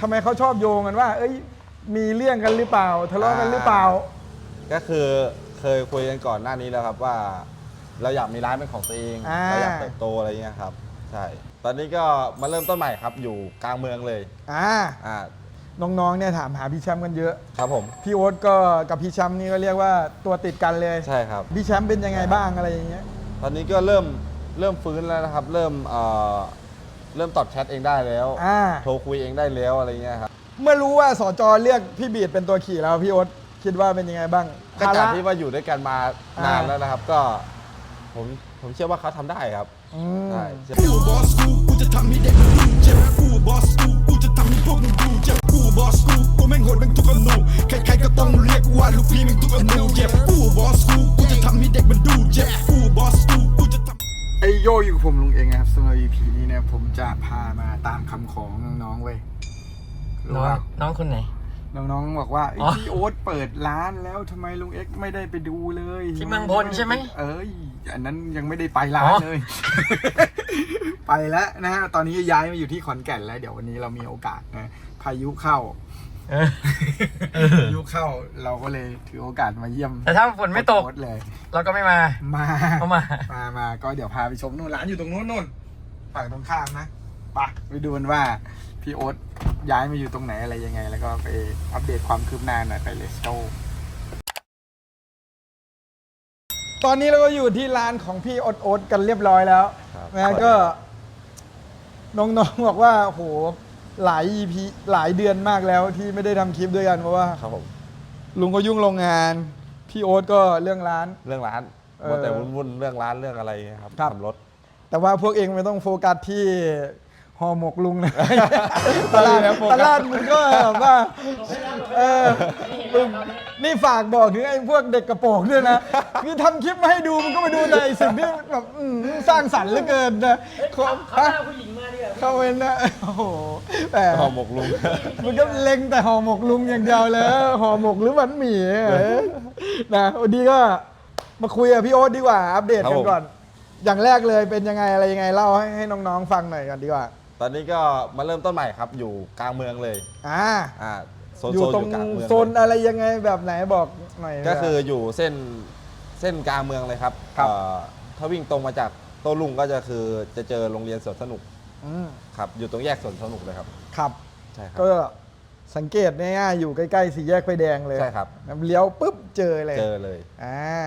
ทำไมเขาชอบโยงกันว่า เอ้ย มีเรื่องกันหรือเปล่า ทะเลาะกันหรือเปล่า ก็คือเคยคุยกันก่อนหน้านี้แล้วครับว่า เราอยากมีร้านเป็นของตัวเองอ่า เราอยากเติบโตอะไรเงี้ยครับใช่ตอนนี้ก็มาเริ่มต้นใหม่ครับ อยู่กลางเมืองเลยอ่าอ่าน้องๆเนี่ยถามหาพี่แชมป์กันเยอะ ครับผมพี่โอ๊ตก็กับพี่แชมป์นี่ก็เรียกว่าตัวติดกันเลยใช่ครับ พี่แชมป์เป็นยังไงบ้างอะไรอย่างเงี้ย ตอนนี้ก็เริ่มเริ่มฟื้นแล้วนะครับ เริ่มเอ่อ เริ่มตอบแชทเองได้แล้ว อ่า โทรคุยเองได้แล้วอะไรเงี้ยครับเมื่อรู้ว่าสจเรียกพี่บีดเป็นตัวขี่แล้วพี่โอ๊ตคิดว่าเป็นยังไงบ้างก็ภาจากระที่ว่าอยู่ด้วยกันมาอ่านนานแล้วนะครับ ก็ผมผมเชื่อว่าเขาทำได้ครับอืมใช่เชื่อ กูบอสกูกูจะทำให้เด็กมันดูเจ็บกูบอสกูกูจะทำให้พวกมึงดูเจ็บกูบอสกูกูแม่งโหดแม่งทุกอนูใครๆก็ต้องเรียกว่าลูกพี่แม่งทุกอนูเจ็บกูบอสกูกูจะทำให้เด็กมันดูเจ็บกูบอสกูกูจะทำ ไอโยอยู่กับผมลุงเองนะครับสำหรับ EP นี้เนี่ยผมจะพามาตามคำของน้องๆเว้ยรู้น้องว่าน้องคนไหน น้องๆบอกว่าเอ้ยอ๋อพี่โอ๊ตเปิดร้านแล้วทำไมลุงเอ็กซ์ไม่ได้ไปดูเลยที่เมืองพลใช่ไหมเอ้ยอันนั้นยังไม่ได้ไปร้านอ๋อ เลย ไปแล้วนะฮะตอนนี้ย้ายมาอยู่ที่ขอนแก่นแล้ว เดี๋ยววันนี้เรามีโอกาสนะพายุเข้า เออพายุเข้าเราก็เลยถือโอกาสมาเยี่ยมแต่ถ้าฝนไม่ตกโอ๊เลย เราก็ไม่มามาเอามา มามาก็เดี๋ยวพาไปชมนู่นร้านอยู่ตรงนู้นนู่นฝั่งตรงข้ามนะไปไปดูกันว่าพี่โอ๊ตย้ายมาอยู่ตรงไหนอะไรยังไง แล้วก็ไปอัปเดตความคืบหน้าหน่อยไปเลยโตตอนนี้เราก็อยู่ที่ร้านของพี่โอ๊ตโอ๊ตกันเรียบร้อยแล้วครับ นะก็น้องๆบอกว่าโห หลาย EP หลายเดือนมากแล้วที่ไม่ได้ทำคลิปด้วยกันเพราะว่า ครับผมลุงก็ยุ่งโรงงาน พี่โอ๊ตก็เรื่องร้าน เรื่องร้านเออมัวแต่วุ่นๆเรื่องร้านเรื่องอะไรเงี้ยครับครับ ทำรถ แต่ว่าพวกเองไม่ต้องโฟกัสที่ ห่อหมกลุงนะตลาดแล้วโฟกัสตลาดมึงก็แบบว่าเออมึงนี่ฝากบอกถึงไอ้พวกเด็กกระโปรงด้วยนะคือทำคลิปมาให้ดูมึงก็มาดูในสิ่งที่แบบอืมสร้างสรรค์เหลือเกินนะเขาเขาผู้หญิงมาดิเขาเป็นนะโอ้โหแต่ห่อหมกลุงมึงก็เล็งแต่ห่อหมกลุงอย่างเดียวเลยห่อหมกหรือหวันหมี่เออนะวันนี้ก็มาคุยกับพี่โอ๊ตดีกว่า อัปเดตครับกันผมก่อน อย่างแรกเลยเป็นยังไงอะไรยังไงเล่าให้ให้น้องๆฟังหน่อยกันดีกว่า ตอนนี้ก็มาเริ่มต้นใหม่ครับ อยู่กลางเมืองเลยอ่าอ่าโซนอยู่โซนตรองยู่กลางเมืองโซนเลยอะไรยังไงแบบไหนบอกหน่อยก็คืออยู่เส้นเส้นกลางเมืองเลยครับครับเอ่อถ้าวิ่งตรงมาจากโต้รุ่งก็จะคือจะเจอโรงเรียนสวนสนุกมครับอยู่ตรงแยกสวนสนุกเลยครับ ครับ ใช่ครับ ก็สังเกตง่ายๆอยู่ใกล้ๆสี่แยกไฟแดงเลยใช่ครับ เลี้ยวปุ๊บเจอเลยเจอเลย อ่า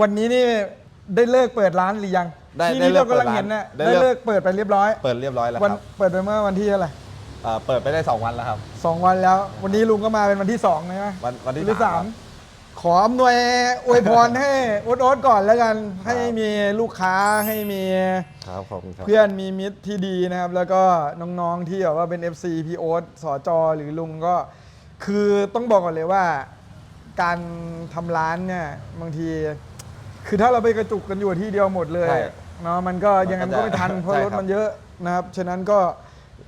วันนี้นี่ได้เลิกเปิดร้านหรือยัง ได้ที่ได้นี่เลิเรากเปิดกำลังเห็นน่ะร้านได้ได้เลิเลิกกเปิดไปเรียบร้อยเปิดเรียบร้อยแล้ววันครับเปิดไปเมื่อวันที่เท่าไหร่เอ่อเปิดไปได้ 2 วันแล้วครับ สองวันแล้ว วันนี้ลุงก็มาเป็นวันที่สองใช่ไหมวันวันที่ที่สาสามมขออำนวยอวยพรให้โอ๊ตโอ๊ตก่อนแล้วกัน ให้มีลูกค้าให้มีครับขอบคุณครับ เพื่อนมีมิตรที่ดีนะครับ แล้วก็น้องๆที่แบบว่าเป็น FC พี่โอ๊ตสอจอหรือลุงก็ คือต้องบอกก่อนเลยว่า การทำร้านเนี่ยบางที คือถ้าเราไปกระจุกกันอยู่ที่เดียวหมดเลย ใช่ เนาะมันก็ยังไงมันก็ไม่ทันเพราะใช่รครัถบมันเยอะนะครับฉะนั้นก็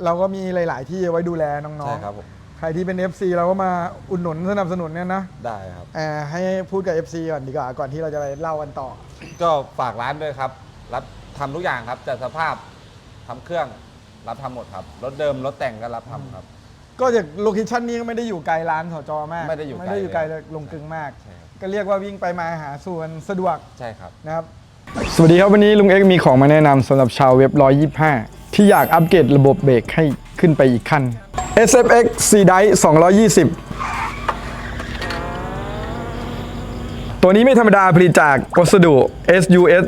เราก็มีหลาย ๆ ที่ไว้ดูแลน้องใช่ครับผมๆใครที่เป็น FC เราก็มาอุดหนุนสนับสนุนเนี่ยนะได้ครับ เอ่อให้พูดกับ FC ก่อนดีกว่าก่อนที่เราจะไปเล่ากันต่อ ก็ฝากร้านด้วยครับ รับทำทุกอย่างครับจัดสภาพทำเครื่องรับทำหมดครับรถเดิมรถแต่งก็รับทำครับ ก็จากโลเคชั่นนี้ก็ไม่ได้อยู่ไกลร้านสจมากไม่ได้อยู่ไกลไม่ได้อยู่ไกลเลยลงกลึงมาก ใช่ครับ ก็เรียกว่าวิ่งไปมาหาส่วนสะดวกใช่ครับ นะครับ สวัสดีครับวันนี้ลุงเอ็กมีของมาแนะนำสำหรับชาวเว็บ 125 ที่อยากอัปเกรดระบบเบรกให้ขึ้นไปอีกขั้น SFX C Drive 220 ตัวนี้ไม่ธรรมดาผลิตจากวัสดุ SUS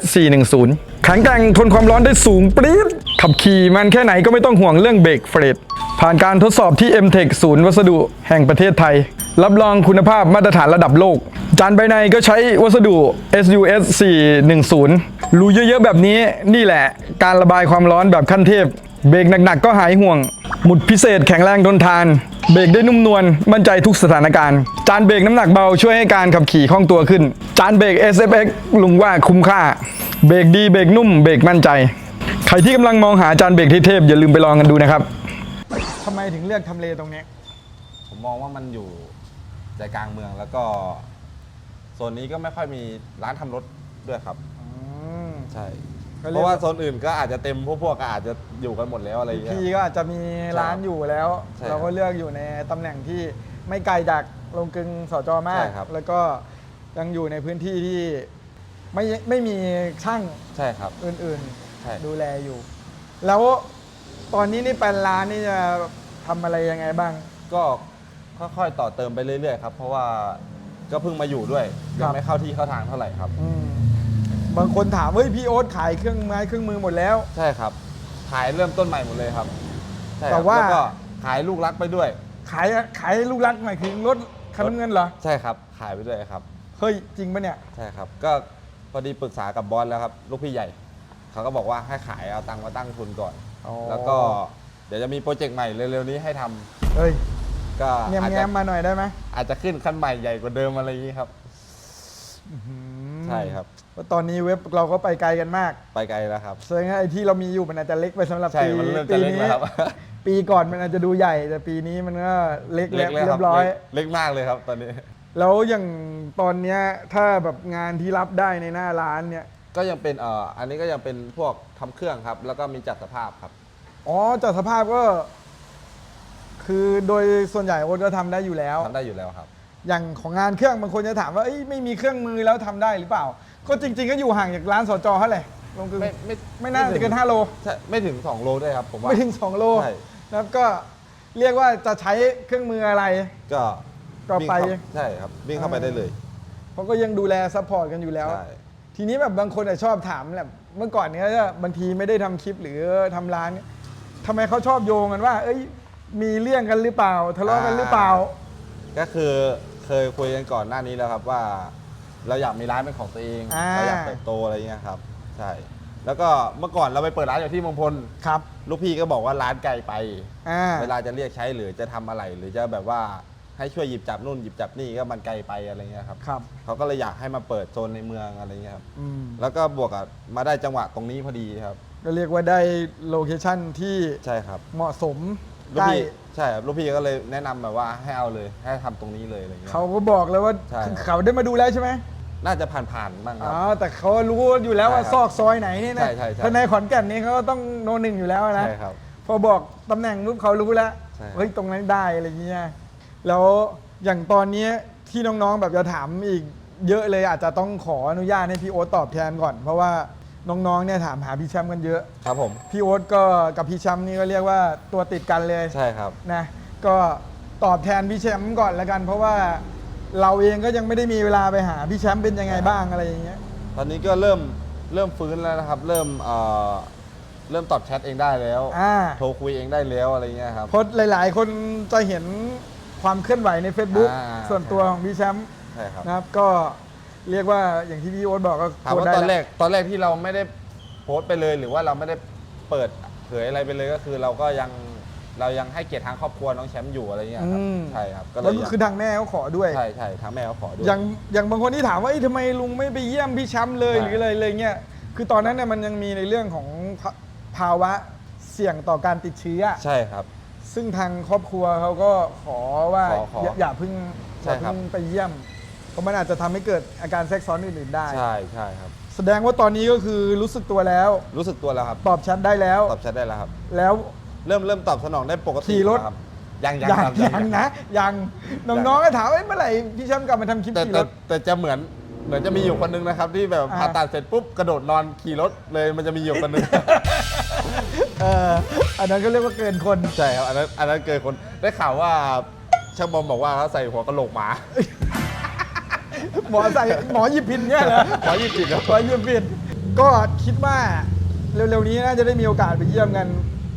410แข็งแกร่งทนความร้อนได้สูงปรี๊ดขับขี่มันแค่ไหนก็ไม่ต้องห่วงเรื่องเบรกเฟรดผ่านการทดสอบที่ MTech ศูนย์วัสดุแห่งประเทศไทย รับรองคุณภาพมาตรฐานระดับโลก จานใบในก็ใช้วัสดุ SUS 410 รูเยอะๆแบบนี้นี่แหละ การระบายความร้อนแบบขั้นเทพ เบรกหนักๆก็หายห่วง หมุดพิเศษแข็งแรงทนทาน เบรกได้นุ่มนวลมั่นใจทุกสถานการณ์ จานเบรกน้ำหนักเบาช่วยให้การขับขี่คล่องตัวขึ้น จานเบรก SFX ลุงว่าคุ้มค่า เบรกดีเบรกนุ่มเบรกมั่นใจ ใครที่กำลังมองหาจานเบรกเทพๆอย่าลืมไปลองกันดูนะครับทำไมถึงเลือกทำเลตรงนี้ ผมมองว่ามันอยู่ใจกลางเมืองแล้วก็โซนนี้ก็ไม่ค่อยมีร้านทำรถด้วยครับใช่ ก็เรียก เพราะว่าโซนอื่นก็อาจจะเต็มพวกพวกก็อาจจะอยู่กันหมดแล้วอะไรอย่างเงี้ย พี่ก็อาจจะมีร้านอยู่แล้ว ใช่ครับเราก็เลือกอยู่ในตำแหน่งที่ไม่ไกลจากโรงกลึงสจมาก ใช่ครับ แล้วก็ยังอยู่ในพื้นที่ที่ไม่ไม่มีช่างใช่ครับ อื่นใช่ ๆ ดูแลอยู่ แล้วตอนนี้นี่แปลนร้านนี่จะทำอะไรยังไงบ้าง ก็ค่อยๆต่อเติมไปเรื่อยๆครับ เพราะว่า ก็เพิ่งมาอยู่ด้วยคยัรังบไม่เข้าที่เข้าทางเท่าไหร่ครับ อืมบางคนถามเฮ้ยพี่โอ๊ตขายเครื่องไม้เครื่องมือหมดแล้ว ใช่ครับ ขายเริ่มต้นใหม่หมดเลยครับใช่ครับแต่ว่า ล้ก็ขายลูกรักไปด้วย ขายขายลูกรักหมายถึงรถคันน้ำเงินเหรอใช่ครับ ขายไปด้วยครับ เฮ้ยจริงปะเนี่ย ใช่ครับ ก็พอดีปรึกษากับบอสแล้วครับ ลูกพี่ใหญ่ เขาก็บอกว่าให้ขายเอาตังค์มาตั้งทุนก่อน อ๋อ แล้วก็เดี๋ยวจะมีโปรเจกต์ใหม่เร็วๆนี้ให้ทำเฮ้ย ก็แง้มอาจแง้จะมมาหน่อยได้ไหมอาจจะขึ้นขั้นใหม่ใหญ่กว่าเดิมอะไรอย่างนี้ครับใช่ครับ เพราะตอนนี้เว็บเราก็ไปไกลกันมากไปไกลแล้วครับแสดงว่าไอ้ที่เรามีอยู่มันอาจจะเล็กไปสำหรับใช่ปีมันเริ่มปีจะเล็กนี้แล้วครับ ปีก่อนมันอาจจะดูใหญ่ แต่ปีนี้มันก็เล็กเล็แล้วกเลยเรีคยรับบร้อย เล็กเล็กมากเลยครับตอนนี้ แล้วอย่างตอนเนี้ยถ้าแบบงานที่รับได้ในหน้าร้านเนี่ยก็ยังเป็นเอ่ออันนี้ก็ยังเป็นพวกทำเครื่องครับ แล้วก็มีจัดสภาพครับ อ๋อจัดสภาพก็ คือโดยส่วนใหญ่โอ๊ตก็ทำได้อยู่แล้ว ทำได้อยู่แล้วครับ อย่างของงานเครื่องบางคนจะถามว่าเอ้ยไม่มีเครื่องมือแล้วทำได้หรือเปล่า ก็จริง ๆ ก็อยู่ห่างจากร้านสจเท่าไหร่ลงกึ่งไม่ไม่ไม่น่าไม่ถึจะงเกิน5โล ใช่ไม่ถึง 2 โลด้วยครับผมว่า ไม่ถึง 2 โลใช่ นะครับก็เรียกว่าจะใช้เครื่องมืออะไร ก็ก็ไปวิ่งเข้าใช่ครับวิ่งเข้าไปได้เลยเขาก็ยังดูแลซัพพอร์ตกันอยู่แล้ว ใช่ทีนี้แบบบางคนอะชอบถามแหละเมื่อก่อนเนี้ยบางทีไม่ได้ทำคลิปหรือทำร้านเนี่ยทำไมเขาชอบโยงกันว่า เอ้ย มีเรื่องกันหรือเปล่า ทะเลาะกันหรือเปล่า ก็คือเคยคุยกันก่อนหน้านี้แล้วครับว่า เราอยากมีร้านเป็นของตัวเองอ่า เราอยากเติบโตอะไรเงี้ยครับใช่แล้วก็เมื่อก่อนเราไปเปิดร้านอยู่ที่เมงพลครับลูกพี่ก็บอกว่าร้านไกลไป อ่าเวลาจะเรียกใช้หรือจะทำอะไรหรือจะแบบว่าให้ช่วยหยิบจับนู่นหยิบจับนี่ก็มันไกลไปอะไรเงี้ยครับครับเขาก็เลยอยากให้มาเปิดโซนในเมืองอะไรเงี้ยครับอืมแล้วก็บวกกับมาได้จังหวะตรงนี้พอดีครับ ก็เรียกว่าได้โลเคชั่นที่ใช่ครับ เหมาะสม ลูกใกล้พี่ใช่ครับลูกพี่ก็เลยแนะนำแบบว่าให้เอาเลยให้ทำตรงนี้เลยอะไรเงี้ย เขาก็บอกเลยว่าใช่ เขาได้มาดูแล้วใช่ไหมน่าจะผ่านๆบ้างคอ๋รับอแต่เขารู้อยู่แล้วว่าใช่ครับซอกซอยไหนนี่นะใช่ใช่ใช่ ถ้าในขอนแก่นนี่เขาก็ต้องโนหนึ่งอยู่แล้วนะ ใช่ครับ พอบอกตำแหน่งปุ๊บเขารู้แล้ว ใช่ เฮ้ยตรงนั้นได้อะไรเงี้ย แล้วอย่างตอนนี้ที่น้องๆแบบจะถามอีกเยอะเลยอาจจะต้องขออนุญาตให้พี่โอ๊ตตอบแทนก่อน เพราะว่า น้องๆเนี่ยถามหาพี่แชมป์กันเยอะ ครับผม พี่โอ๊ตก็กับพี่แชมป์นี่ก็เรียกว่าตัวติดกันเลยใช่ครับ นะก็ตอบแทนพี่แชมป์ก่อนแล้วกัน เพราะว่าเราเองก็ยังไม่ได้มีเวลาไปหาพี่แชมป์เป็นยังไงบ้างอะไรอย่างเงี้ย ตอนนี้ก็เริ่มเริ่มฟื้นแล้วนะครับ เริ่มเอ่อเริ่มตอบแชทเองได้แล้ว อ่า โทรคุยเองได้แล้วอะไรเงี้ยครับ เพราะหลาย ๆ คนจะเห็นความเคลื่อนไหวใน Facebook อ่าส่วนตัวของพี่แชมป์ใช่ครับ นะครับ ก็ เรียกว่าอย่างที่พี่โอ๊ตบอกก็ถามโคตว่าได้ตอนแรแล้วกตอนแรกที่เราไม่ได้โพสต์ไปเลยหรือว่าเราไม่ได้เปิดเผยอะไรไปเลยก็คือเราก็ยังเรายังให้เกียรติทางครอบครัวน้องแชมป์อยู่อะไรเงี้ยครับอืมใช่ครับก็เลแล้วยก็ยังคือทางแม่เขาขอด้วย ใช่ใช่ทางแม่เขาขอด้วย อย่างอย่างบางคนที่ถามว่าเอ้ยทำไมลุงไม่ไปเยี่ยมพี่แชมป์เลยใช่ หรืออะไรเลยเงี้ยคือตอนนั้นเนี่ยมันยังมีในเรื่องของภาภาวะเสี่ยงต่อการติดเชื้อ ใช่ครับ ซึ่งทางครอบครัวเขาก็ขอว่าขอขออย่าอย่าเพิ่งใช่อย่าครับ เพิ่งไปเยี่ยม เพราะมันอาจจะทำให้เกิดอาการแทรกซ้อนอื่นๆได้ ใช่ใช่ครับ แสดงว่าตอนนี้ก็คือรู้สึกตัวแล้ว รู้สึกตัวแล้วครับ ตอบแชทได้แล้ว ตอบแชทได้แล้วครับ แล้ว เริ่มเริ่มตอบสนองได้ปกติขี่รถ แล้วครับยังยังยังครับยังนะยังน้องๆก็ถามว่าเอ้ยเมื่อไหร่พี่แชมป์กลับมาทำคลิปแต่ขี่รแต่ถแต่จะเหมือนเหมือนจะมีอยู่คนนึงนะครับ ที่แบบอ่า ผ่าตัดเสร็จปุ๊บกระโดดนอนขี่รถเลยมันจะมีอยู่คนนึง เอออันนั้นก็เรียกว่าเกินคน ใช่ครับอันนั้นอันนั้นเกินคนได้ข่าวว่าช่างบอมบอกว่าเขาใส่หัวกะโหลกหมา หมอใส่หมอหยิบผิดเนี่ยเหรอหมอหยิบผิดเหรอหมอหยิบผิดก็คิดว่าเร็วๆนี้น่าจะได้มีโอกาสไปเยี่ยมกัน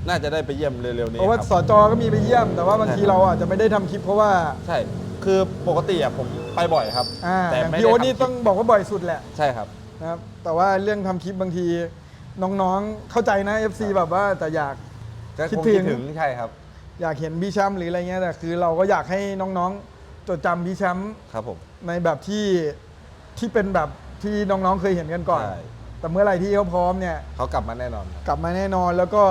น่าจะได้ไปเยี่ยมเร็วๆนี้เพราะว่าครับสจก็มีไปเยี่ยม แต่ว่าบางทีใช่ครับเราอาจจะไม่ได้ทำคลิปเพราะว่าใช่คือปกติอะผมไปบ่อยครับอ่าแต่อย่างไม่พี่ได้โอ๊ตทำนี่คลิปต้องบอกว่าบ่อยสุดแหละใช่ครับนะครับ แต่ว่าเรื่องทำคลิปบางทีน้องๆเข้าใจนะ FC แบบว่าแต่อยากก็คิดคงถึคิงดถึงใช่ครับ อยากเห็นพี่แชมป์หรืออะไรเงี้ยแต่คือเราก็อยากให้น้องๆ จดจำพี่แชมป์ครับผม ในแบบที่ที่เป็นแบบที่น้องๆเคยเห็นกันก่อน ใช่ แต่เมื่อไหร่ที่เขาพร้อมเนี่ยเขากลับมาแน่นอนครับ กลับมาแน่นอนแล้วก็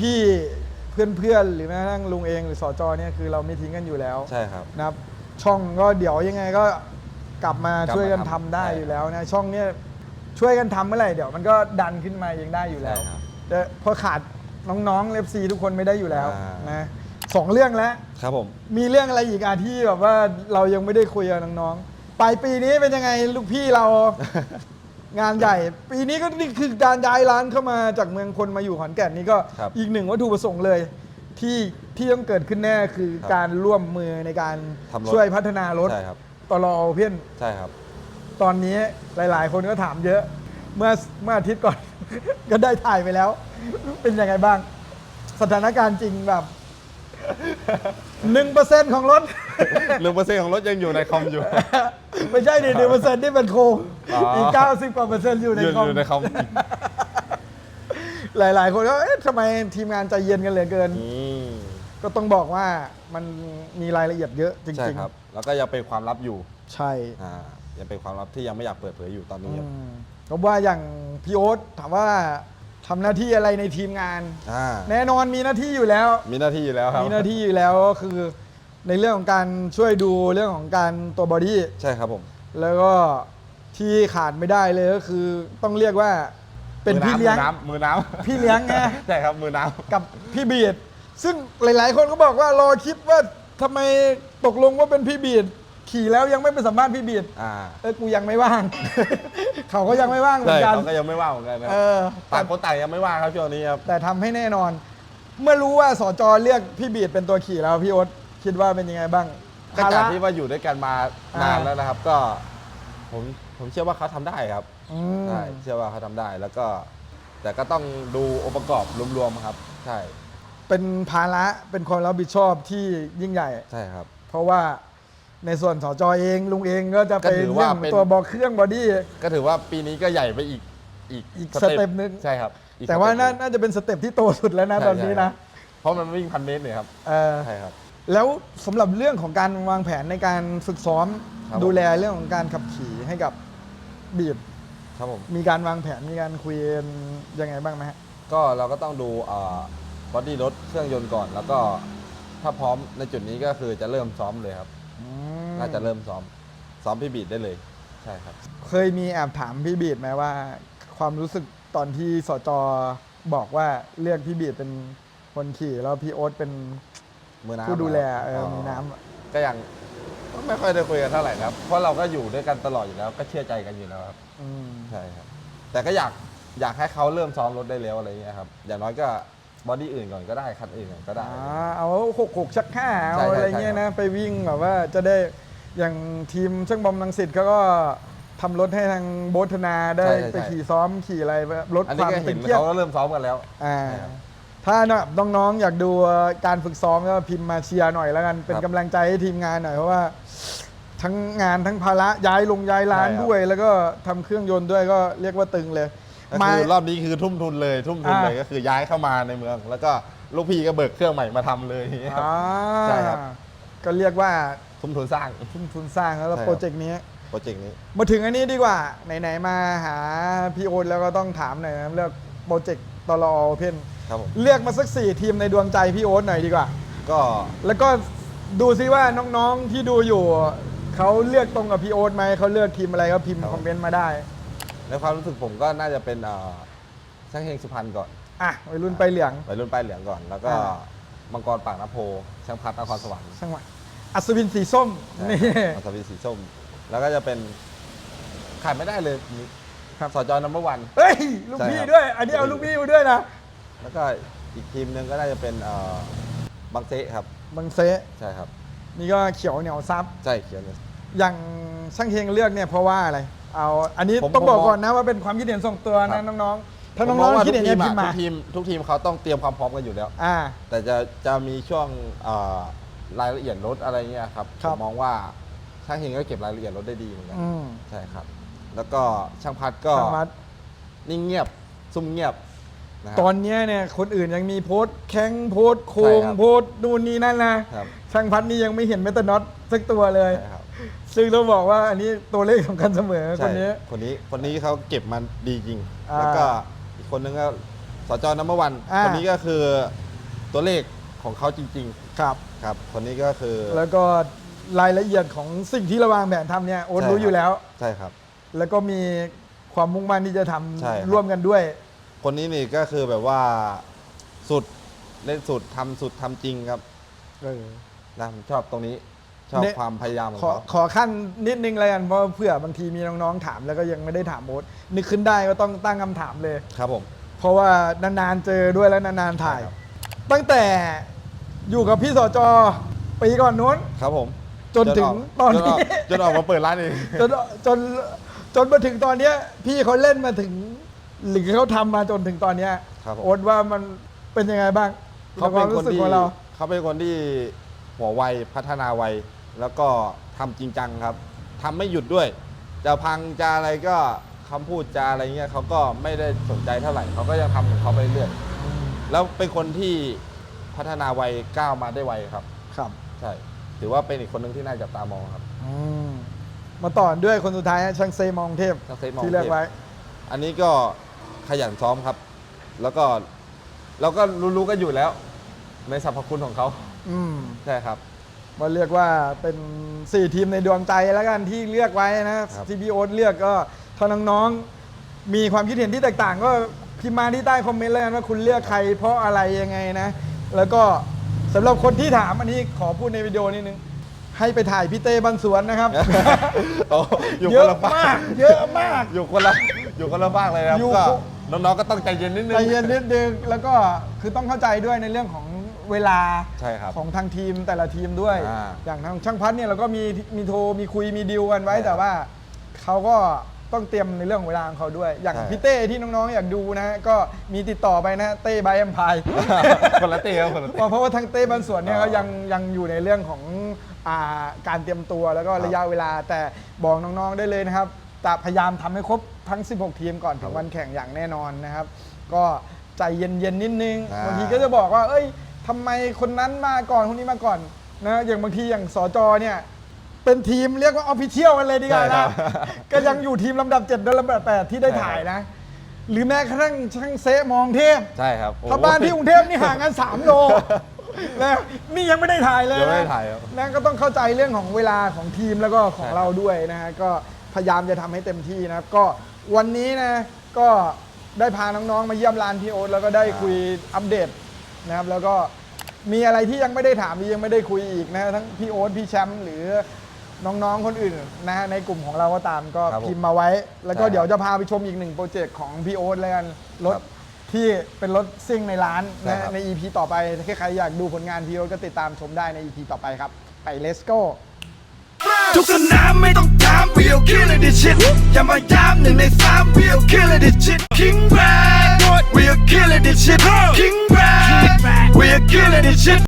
พี่ๆเพื่อนๆหรือแม้กระทั่งลุงเองหรือสจเนี่ยคือเราไม่ทิ้งกันอยู่แล้ว ใช่ครับ นะครับช่องก็เดี๋ยวยังไงก็กลับมากลับมาช่วยกันทำทำได้ใช่อยู่แล้วนะช่องเนี่ยช่วยกันทำเมื่อไหร่เดี๋ยวมันก็ดันขึ้นมาเองได้อยู่แล้วใช่ครับแต่พอขาดน้องๆเลฟซีทุกคนไม่ได้อยู่แล้วอ่าน นะ สองเรื่องแล้ว ครับผม มีเรื่องอะไรอีกอะที่แบบว่าเรายังไม่ได้คุยกับน้องๆ ปลายปีนี้เป็นยังไงลูกพี่เรา งานใหญ่ ปีนี้ก็นี่คือการย้ายร้านเข้ามาจากเมืองพลมาอยู่ขอนแก่นนี่ก็ครับอีกหนึ่งวัตถุประสงค์เลย ที่ที่ต้องเกิดขึ้นแน่คือครับการร่วมมือในการทำรถช่วยพัฒนารถใช่ครับ ตลอเพี้ยน ใช่ครับ ตอนนี้หลาย ๆ คนก็ถามเยอะ เมื่อเมื่ออาทิตย์ก่อน ก็ได้ถ่ายไปแล้ว เป็นยังไงบ้าง สถานการณ์จริงแบบ หนึ่งเปอร์เซ็นของรถ หนึ่งเปอร์เซ็นต์ของรถยังอยู่ในคอมอยู่ ไม่ใช่ดิหนึ่งเปอร์เซ็นที่เป็นโครงอ๋ออี อีกเก้าสิบกว่าเปอร์เซ็นต์อยู่ในอยู่คอมอยู่ในคอมหลาย ๆ คนก็เอ๊ะทำไมทีมงานใจเย็นกันเหลือเกิน อืมก็ต้องบอกว่ามันมีรายละเอียดเยอะจใช่ริงครับ แล้วก็ยังเป็นความลับอยู่ๆ ใช่อ่ายังเป็นความลับที่ยังไม่อยากเปิดเผยอยู่ตอนนี้ครับ อืมก็ว่าอย่างพี่โอ๊ตถามว่า ทำหน้าที่อะไรในทีมงาน อ่าแน่นอนมีหน้าที่อยู่แล้ว มีหน้าที่อยู่แล้วครับมีหน้าที่อยู่แล้วก็คือในเรื่องของการช่วยดูเรื่องของการตัวบอดี้ใช่ครับผม แล้วก็ที่ขาดไม่ได้เลยก็คือต้องเรียกว่าเป็นพี่เลี้ยง มือน้ำมือน้ำพี่เลี้ยงไง ใช่ครับมือน้ำ กับพี่บีดซึ่งหลาย ๆ คนก็บอกว่ารอคลิปว่าทำไมตกลงว่าเป็นพี่บีด ขี่แล้วยังไม่ไปสัมภาษณ์พี่บีดอ่าเออกูยังไม่ว่าง เขาก็ยังไม่ว่างเหมือใช่นกัน เขาก็ยังไม่ว่างเหมือนกันนะเออ ต่างคนต่างยังไม่ว่างครับช่วงนี้ครับ แต่ทำให้แน่นอน เมื่อรู้ว่าสจเรียกพี่บีดเป็นตัวขี่แล้วพี่โอ๊ตคิดว่าเป็นยังไงบ้างก็จากที่ว่าอยู่ด้วยกันมาอ่าน นานแล้วนะครับ ก็ ผมผมเชื่อว่าเขาทำได้ครับอืมใช่เชื่อว่าเขาทำได้แล้วก็ แต่ก็ต้องดูองค์ประกอบรวมๆครับ ใช่เป็นภาระเป็นความรับผิดชอบที่ยิ่งใหญ่ ใช่ครับ เพราะว่า ในส่วนสจเองลุงเองก็จะไปก็ถือเรื่ว่าองเป็น ตัวบอกเครื่องบอดี้ ก็ถือว่าปีนี้ก็ใหญ่ไปอีกอีกอีกสเต็ปหนึ่ง ใช่ครับอีกแต่ว่าสเปหน่านึ่ง น่าจะเป็นสเต็ปที่โตสุดแล้วนะใช่ตอนนี้ใช่ นะเพราะมันวิ่งพันเมตรเนี่ยครับเออใช่ครับ แล้วสำหรับเรื่องของการวางแผนในการฝึกซ้อม ครับผม ดูแลเรื่องของการขับขี่ให้กับบีดครับผม มีการวางแผนมีการคุยกันยังไงบ้างไหมฮะ ก็เราก็ต้องดูบอดี้รถเครื่องยนต์ก่อน แล้วก็ถ้าพร้อมในจุดนี้ก็คือจะเริ่มซ้อมเลยครับ น่าจะเริ่มซ้อม ซ้อมพี่บีดได้เลย ใช่ครับ เคยมีแอบถามพี่บีดไหมว่า ความรู้สึกตอนที่สจบอกว่าเลือกพี่บีดเป็นคนขี่แล้วพี่โอ๊ตเป็นมือน้ำผู้ดูแลเอออ๋อมีน้ำอะก็ยังไม่ค่อยได้คุยกันเท่าไหร่นะครับ เพราะเราก็อยู่ด้วยกันตลอดอยู่แล้ว ก็เชื่อใจกันอยู่แล้วครับ อืม ใช่ครับ แต่ก็อยากอยากให้เขาเริ่มซ้อมรถได้แล้วอะไรอย่างเงี้ยครับ อย่างน้อยก็ บอดี้อื่นก่อนก็ได้คันอื่นก่อนก็ได้ อ่าเอาหกหกชักห้าใช่เอาใช่อะไรเงี้ยใช่ครันะบไปวิ่งแบบว่าจะได้อย่างทีมช่างบอมลังสิตเขาก็ทำรถให้ทางโบทนาได้ใช่ใช่ไปขี่ซ้อมขี่อะไรแบบลดอันคนี้วามก็เห็ตึนงเครียด เขาก็เริ่มซ้อมกันแล้ว อ่าใช่ครับถ้าแบบน้องๆอยากดูการฝึกซ้อมก็พิมพ์มาเชียร์หน่อยแล้วกัน เป็นครับกำลังใจให้ทีมงานหน่อยเพราะว่า ทั้งงานทั้งภาระย้ายลงย้ายร้านใช่ครับ ด้วย แล้วก็ทำเครื่องยนต์ด้วยก็เรียกว่าตึงเลย ก็มาคือรอบนี้คือทุ่มทุนเลยทุ่มทุนเลยอ่าก็คือย้ายเข้ามาในเมือง แล้วก็ลูกพี่ก็เบิกเครื่องใหม่มาทำเลยอย่างเงี้ยครับอ่าใช่ครับก็เรียกว่าทุ่มทุนสร้างทุ่มทุนสร้างแล้วใช่ครับโปรเจกต์นี้โปรเจกต์นี้มาถึงอันนี้ดีกว่าไหนๆมาหาพี่โอ๊ตแล้วก็ต้องถามหน่อยนะเลือกโปรเจกต์ตลอเพนครับผมเลือกมาสักสี่ทีมในดวงใจพี่โอ๊ตหน่อยดีกว่า ก็แล้วก็ดูซิว่าน้องๆที่ดูอยู่เขาเลือกตรงกับพี่โอ๊ตไหมเขาเลือกทีมอะไรก็พิมพ์คอมเมนต์มาได้ ในความรู้สึกผมก็น่าจะเป็นเอ่อช่างเฮงสุพรรณก่อนอะวัยรุ่นไปเหลือง วัยรุ่นป้ายเหลืองก่อน แล้วก็อ่า มังกรปากน้ำโพช่างพัดนครสวรรค์ช่างหวะอัศวินสีส้มนี่อัศวินสีส้ม แล้วก็จะเป็นขาดไม่ได้เลยครับ สจนัมเบอร์วัน เฮ้ยลูกใช่พี่ครับ ด้วย อันนี้เอาลูกพี่มาด้วยนะแล้วก็อีกทีมหนึ่งก็น่าจะเป็นเอ่อบางเซะครับ บังเซะใช่ครับ นี่ก็เขียวเหนียวซับ ใช่เขียนเลย อย่างช่างเฮงเลือกเนี่ยเพราะว่าอะไร เอาอันนี้ผมต้องบอกผมมองก่อนนะว่าเป็นความคิดเห็นส่วนตัวครันะบ น้องๆถ้าผมน้มองว่าๆคิดทุเห็กนทีเนี่ยมพิอะมพ์มาทุกทีมทุกทีมเขาต้องเตรียมความพร้อมกันอยู่แล้ว อ่า แต่จะจะมีช่วงเอ่อรายละเอียดรถอะไรเงี้ยครับครัผบมมองว่าช่างเฮงก็เก็บรายละเอียดรถได้ดีเหมือนกันอืมใช่ครับ แล้วก็ช่างพัดก็ช่างมัดนิ่งเงียบซุ่มเงียบนะคตรับอนเนี้ยเนี่ยคนอื่นยังมีโพสต์แข้งโพสต์โค้งใช่ครับ โพสต์นู่นนี่นั่นนะ ครับช่างพัดนี่ยังไม่เห็นเมตาน็อตสักตัวเลย ใช่ครับ ซึ่งต้องบอกว่าอันนี้ตัวเลขสำคัญเสมอคใช่นนี้คนนี้คนนี้เขาเก็บมันดีจริง อ่าแล้วก็อีกคนนึงก็สจนัมเบอร์วันอ่า คนนี้ก็คือตัวเลขของเขาจริง ครับ ๆ ครับ คนนี้ก็คือ แล้วก็รายละเอียดของสิ่งที่ระวางแผนทำเนี่ยโอ๊ตใช่รู้ครับอยู่แล้ว ใช่ครับ แล้วก็มีความมุ่งมั่นที่จะทใช่ครับำร่วมกันด้วย คนนี้นี่ก็คือแบบว่าสุดเล่นสุดทำสุดทำจริงครับเออนะผมชอบตรงนี้ ชอบเนี่ยความพยายามของขอเขาขอขั้นนิดนึงเลยกันเพราะเผื่อบางทีมีน้องๆถามแล้วก็ยังไม่ได้ถามโอ๊ตนึกขึ้นได้ก็ต้องตั้งคำถามเลย ครับผม เพราะว่านานๆเจอด้วยแล้วนานๆถ่าย ใช่ครับ ตั้งแต่อยู่กับพี่สจปีก่อนนู้น ครับผมจนถึงตอนจนออกนี้จนออกมาเปิดร้านเอง จนจนจนมาถึงตอนเนี้ย พี่เขาเล่นมาถึง หรือเขาทำมาจนถึงตอนเนี้ยครับผม โอ๊ตว่ามันเป็นยังไงบ้างเขาเป็นใวมคนรู้สึกที่ของเรา เขาเป็นคนที่หัวไวพัฒนาไว แล้วก็ทำจริงจังครับทำไม่หยุดด้วย จะพังจะอะไรก็คำพูดจะอะไรเงี้ยเขาก็ไม่ได้สนใจเท่าไหร่เขาก็ยังทำของเขาไปเรื่อยแล้วเป็นคนที่พัฒนาไวก้าวมาได้ไวครับ ครับ ใช่ถือว่าเป็นอีกคนหนึ่งที่น่าจับตามองครับอืมมาต่อด้วยคนสุดท้ายฮะช่างเซมองเทพช่างเซมองเทพที่เลือกไว้ อันนี้ก็ขยันซ้อมครับ แล้วก็เราก็รู้ๆกันอยู่แล้ว ในสรรพคุณของเขา อืมใช่ครับ มาเรียกว่าเป็น 4 ทีมในดวงใจแล้วกันที่เลือกไว้นะครับที่พี่โอ๊ตเลือกก็ถ้าน้องๆมีความคิดเห็นที่แตกต่าง ก็พิมพ์มาที่ใต้คอมเมนต์แล้วกันว่าคุณเลือกใครเพราะอะไรยังไงนะ แล้วก็สำหรับคนที่ถามอันนี้ขอพูดในวิดีโอนิดนึงให้ไปถ่ายพี่เต้บันสวนนะครับโอ้อยู่เยคนอะละบ้ามานกเยอะมาก อยู่คนละอยู่คนละบ้างเลยนะครับอยู่ก็น้องๆก็ต้องใจเย็นนิดนึง ใจเย็นนิดนึง แล้วก็คือต้องเข้าใจด้วยในเรื่องของ เวลาใช่ครับของทางทีมแต่ละทีมด้วย อ่าอย่างทางช่างพัฒน์เนี่ยเราก็มีมีโทรมีคุยมีดีลกันไว้ ใช่ครับแต่ว่าเขาก็ต้องเตรียมในเรื่องของเวลาของเขาด้วย อย่างใช่ พี่เต้ที่น้องๆอยากดูนะก็มีติดต่อไปนะเต้ไบแอมพาย คนละเต้ครับคนละเต้เพราะว่าทางเต้บันสวนเนี่ยอ๋อเขายังยังอยู่ในเรื่องของอาการเตรียมตัวแล้วก็ครับระยะเวลา แต่บอกน้องๆได้เลยนะครับจะพยายามทำให้ครบทั้ง 16 ทีมก่อนถึงวันแข่งอย่างแน่นอนนะครับ ก็ใจเย็นๆนิดนึงอ่าบางทีก็จะบอกว่าเอ้ย ทำไมคนนั้นมาก่อนคนนี้มาก่อนนะอย่างบางทีอย่างสจเนี่ยเป็นทีมเรียกว่าออฟฟิเชียลกันเลยดีกว่าใช่ครันะบ ก็ยังอยู่ทีมลำดับ7และลำดับ8ที่ได้ใช่ครับถ่ายนะ หรือแม้กระทั่งช่างเซะมองเทพ ใช่ครับโอ้ถ้าบ้านที่กรุงเทพนี่ห่างกัน 3 โลนะนี่ยังไม่ได้ถ่ายเลยยังไม่นะได้ถ่ายครับ นะก็ต้องเข้าใจเรื่องของเวลาของทีมแล้วก็ของใช่เราด้วยนะฮะก็พยายามจะทำให้เต็มที่นะครับ ก็วันนี้นะก็ได้พาน้องๆมาเยี่ยมร้านพี่โอ๊ตแล้วก็ได้คุยอัปเดตนะครับ แล้วก็ มีอะไรที่ยังไม่ได้ถามยังไม่ได้คุยอีกนะฮะทั้งพี่โอ๊ตพี่แชมป์หรือน้องๆคนอื่นนะฮะในกลุ่มของเราก็ตามก็ครับผมพิมพ์มาไว้ แล้วก็ใช่ครับเดี๋ยวจะพาไปชมอีกหนึ่งโปรเจกต์ของพี่โอ๊ตแล้วกันรถครับที่เป็นรถซิ่งในร้านใช่นะครับใน EP ต่อไปถ้าใครอยากดูผลงานพี่โอ๊ตก็ติดตามชมได้ใน EP ต่อไปครับ ไป let's go ทุกสนามไม่ต้องถาม we'll kill it this shit อย่ามาย้ำหนึ่งในสาม we'll kill it this shit King Brad we'll kill it this shit King Brad we'll kill it this shit